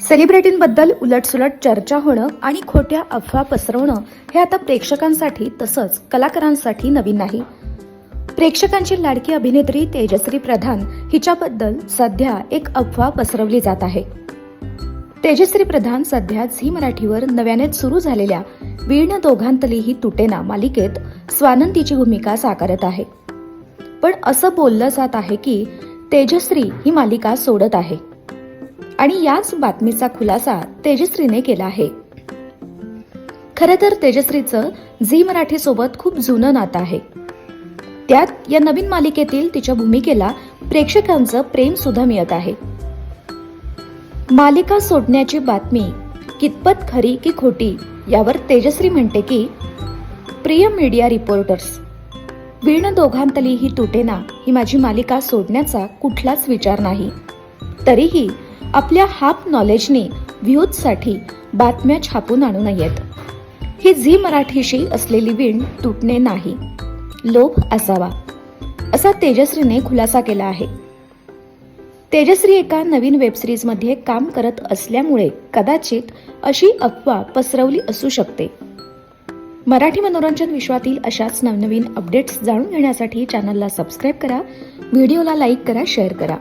सेलिब्रिटींबद्दल उलटसुलट चर्चा होणं आणि खोट्या अफवा पसरवणं हे आता प्रेक्षकांसाठी तसंच कलाकारांसाठी नवीन नाही. प्रेक्षकांची लाडकी अभिनेत्री तेजश्री प्रधान हिच्याबद्दल सध्या एक अफवा पसरवली जात आहे. तेजश्री प्रधान सध्या झी मराठीवर नव्यानेच सुरू झालेल्या वीण दोघांतली ही तुटेना मालिकेत स्वानंदीची भूमिका साकारत आहे. पण असं बोललं जात आहे की तेजश्री ही मालिका सोडत आहे. आणि याच बातमीचा खुलासा तेजश्रीने केला आहे. खर तर तेजश्रीचं झी मराठी सोबत खूप जुनं नातं आहे. त्यात या नवीन मालिकेतील तिच्या भूमिकेला प्रेक्षकांचं प्रेम सुद्धा मिळत आहे. मालिका सोडण्याची बातमी कितपत खरी की खोटी यावर तेजश्री म्हणते की प्रिय मीडिया रिपोर्टर्स वीण दोघांतली ही तुटेना ही माझी मालिका सोडण्याचा कुठलाच विचार नाही. तरीही आपल्या हाफ नॉलेजने व्ह्यूजसाठी बातम्या छापून आणू नयेत. ही झी मराठीशी असलेली विण तुटणे नाही. लोभ असावा. असा तेजश्रीने खुलासा केला आहे. तेजश्री एका नवीन वेबसिरीजमध्ये काम करत असल्यामुळे कदाचित अशी अफवा पसरवली असू शकते. मराठी मनोरंजन विश्वातील अशाच नवनवीन अपडेट्स जाणून घेण्यासाठी चॅनलला सबस्क्राईब करा. व्हिडिओला लाईक करा शेअर करा.